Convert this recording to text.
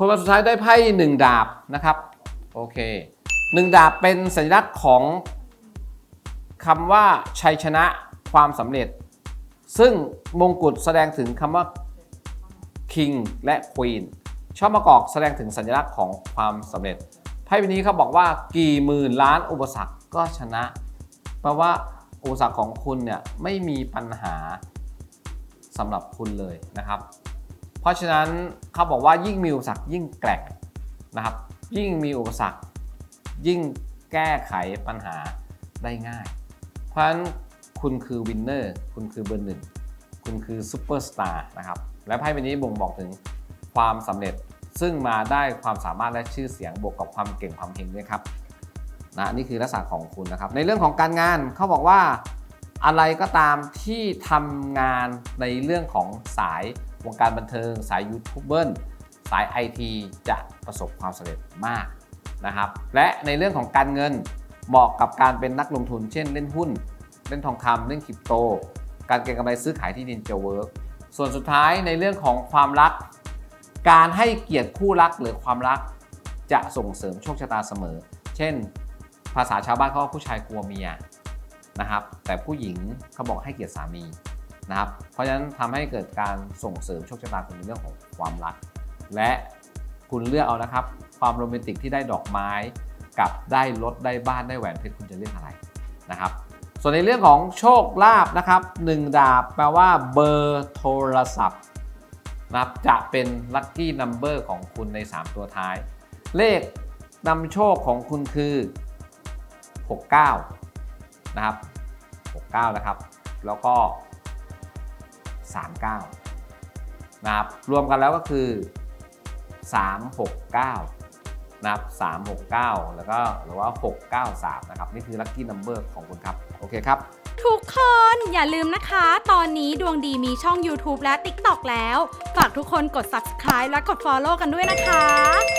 คนวันสุดท้ายได้ไพ่หนึ่งดาบนะครับโอเคหนึ่งดาบเป็นสัญลักษณ์ของคำว่าชัยชนะความสำเร็จ ซึ่งมงกุฎแสดงถึงคำว่า King และ Queen ช่อมะกอกแสดงถึงสัญลักษณ์ของความสำเร็จไพ่ใบนี้เขาบอกว่ากี่หมื่นล้านอุปสรรคก็ชนะ แปลว่าอุปสรรคของคุณเนี่ยไม่มีปัญหาสำหรับคุณเลยนะครับ ราะฉะนั้นเขาบอกว่ายิ่งมีอุปสรรคยิ่งแกร่งนะครับ ยิ่งมีอุปสรรค ยิ่งแก้ไขปัญหาได้ง่าย เพราะฉะนั้นคุณคือวินเนอร์คุณคือเบอร์หนึ่งคุณคือซูเปอร์สตาร์นะครับและไพ่ใบนี้บ่งบอกถึงความสำเร็จซึ่งมาได้ความสามารถและชื่อเสียงบวกกับความเก่งความเฮงด้วยครับนะนี่คือลักษณะของคุณนะครับ ในเรื่องของการงานเขาบอกว่าอะไรก็ตามที่ทำงานในเรื่องของสาย วงการบันเทิง สายยูทูบเบอร์สายไอทีจะประสบความสำเร็จมากนะครับ และในเรื่องของการเงินเหมาะกับการเป็นนักลงทุน เช่นเล่นหุ้น เล่นทองคำเล่นคริปโต การเก็งกำไรซื้อขายที่ดินจะเวิร์กส่วนสุดท้ายในเรื่องของความรัก การให้เกียรติคู่รักหรือความรักจะส่งเสริมโชคชะตาเสมอ เช่น ภาษาชาวบ้านเขาว่าผู้ชายกลัวเมียนะครับ แต่ผู้หญิงเขาบอกให้เกียรติสามี นะครับ เพราะฉะนั้นทำให้เกิดการส่งเสริมโชคชะตาคุณในเรื่องของความรัก และคุณเลือกเอานะครับ ความโรแมนติกที่ได้ดอกไม้ กับได้รถได้บ้านได้แหวนเพชรคุณจะเลือกอะไรนะครับ ส่วนในเรื่องของโชคลาภนะครับ1ดาบแปลว่าเบอร์โทรศัพท์นะครับจะเป็นลัคกี้นัมเบอร์ของคุณใน 3 ตัวท้าย เลขนำโชคของคุณคือ 69 นะครับ 69 นะครับ แล้วก็ 39นะครับรวมกันแล้วก็คือ 369นะครับ369 แล้วก็หรือว่า 693 นะครับ นี่คือลัคกี้นัมเบอร์ของคุณครับ โอเคครับทุกคนอย่าลืมนะคะ ตอนนี้ดวงดีมีช่อง YouTube และ TikTok แล้ว ฝากทุกคนกด subscribe และกด follow กันด้วยนะคะ